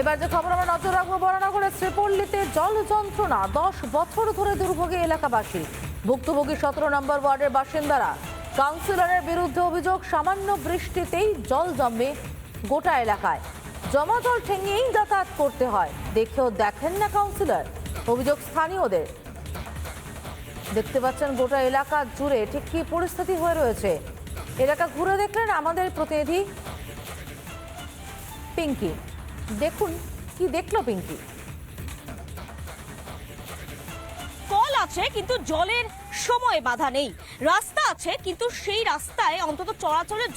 এবার যে খবর আমরা নজর রাখব, বরানগরের শ্রীপল্লীতে জল যন্ত্রণা দশ বছর ধরে দুর্ভোগী এলাকাবাসী। ভুক্তভোগী সতেরো নম্বর ওয়ার্ডের বাসিন্দারা কাউন্সিলরের বিরুদ্ধে অভিযোগ, সামান্য বৃষ্টিতেই জল জমে গোটা এলাকায়। জমা জল ঠেঙিয়েই যাতায়াত করতে হয়। দেখেও দেখেন না কাউন্সিলর। অভিযোগ স্থানীয়দের। দেখতে পাচ্ছেন গোটা এলাকা জুড়ে ঠিক কি পরিস্থিতি হয়ে রয়েছে। এলাকা ঘুরে দেখলেন আমাদের প্রতিনিধি পিঙ্কি। দেখুন কি দেখল পিঙ্কি? কল আছে কিন্তু জলের সময় বাধা নেই। রাস্তা আছে, কিন্তু সেই রাস্তায় অন্তত চলাচলের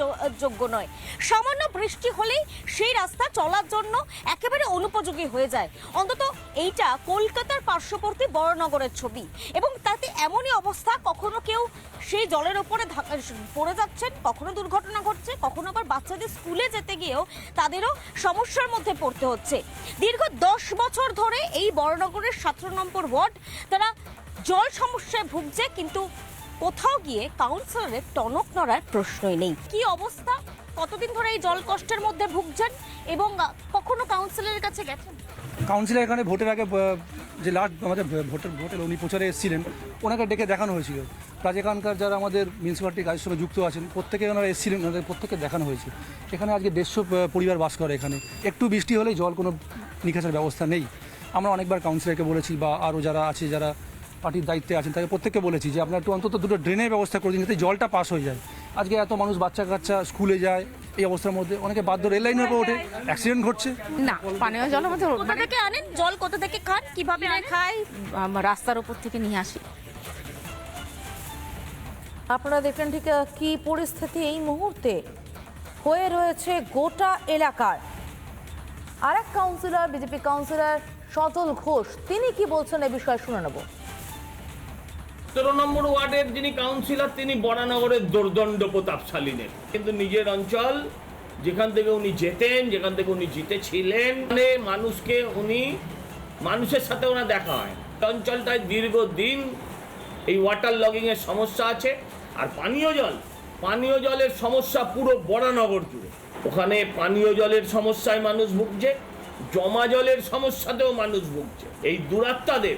যোগ্য নয়। সামান্য বৃষ্টি হলেই সেই রাস্তা চলার জন্য একেবারে অনুপযোগী হয়ে যায়। অন্তত এইটা কলকাতার পার্শ্ববর্তী বড়নগরের ছবি। এবং তাতে এমনই অবস্থা, কখনো কেউ সেই জলের ওপরে পড়ে যাচ্ছেন, কখনো দুর্ঘটনা ঘটছে, কখনো আবার বাচ্চাদের স্কুলে যেতে গিয়েও তাদেরও সমস্যার মধ্যে পড়তে হচ্ছে। দীর্ঘ দশ বছর ধরে এই বড়নগরের সতেরো নম্বর ওয়ার্ড, তারা জল সমস্যায় ভুগছে, কিন্তু কোথাও গিয়ে কাউন্সিলরের টনক নড়ার প্রশ্নই নেই। কি অবস্থা? কতদিন ধরে এই জল কষ্টের মধ্যে ভুগছেন এবং কখনো কাউন্সিলরের কাছে গেছেন? কাউন্সিলর এখানে ভোটের আগে যে লাস্ট আমাদের ভোটের ভোটের উনি প্রচারে এসেছিলেন, ওনাকে ডেকে দেখানো হয়েছিল। কাজ এখানকার যারা আমাদের মিউনিসিপ্যালিটি কাজের সঙ্গে যুক্ত আছেন, প্রত্যেকে ওনারা এসেছিলেন, ওনাদের প্রত্যেককে দেখানো হয়েছে। এখানে আজকে দেড়শো পরিবার বাস করে এখানে। একটু বৃষ্টি হলেই জল কোনো নিকাশের ব্যবস্থা নেই। আমরা অনেকবার কাউন্সিলরকে বলেছি বা আরও যারা আছে, যারা পার্টির দায়িত্বে আছেন তাকে প্রত্যেককে বলেছি যে আপনার একটু অন্তত দুটো ড্রেনের ব্যবস্থা করে দিন যাতে জলটা পাস হয়ে যায়। আজকে এত মানুষ বাচ্চা কাচ্চা স্কুলে যায় এই অবস্থার মধ্যে অনেকে বাধ্য রেল লাইনের উপর ওঠে অ্যাক্সিডেন্ট ঘটছে। না পানীয় জলের মধ্যে কোথা মানে থেকে আনেন? জল কোথা থেকে খান? কীভাবে? খাই রাস্তার উপর থেকে নিয়ে আসি। আপনারা দেখলেন ঠিক আহ, কি পরিস্থিতি এই মুহূর্তে হয়ে রয়েছে গোটা এলাকার আর এক councillor BJP councillor Sajal Ghosh তিনি কি বলছেন এ বিষয়ে শুনে নেব। তেরো নম্বর ওয়ার্ডের যিনি কাউন্সিলর তিনি বরানগরের দোর্দণ্ড প্রতাপশালীনের কিন্তু নিজের অঞ্চল, যেখান থেকে উনি যেতেন, যেখান থেকে উনি জিতেছিলেন মানে মানুষকে উনি, মানুষের সাথে ওনার দেখা হয়। অঞ্চলটায় দীর্ঘদিন এই ওয়াটার লগিং এর সমস্যা আছে, আর পানীয় জল, পানীয় জলের সমস্যা পুরো বরানগর জুড়ে। ওখানে পানীয় জলের সমস্যায় মানুষ ভুগছে, জমা জলের সমস্যাতেও মানুষ ভুগছে। এই দুরাত্মাদের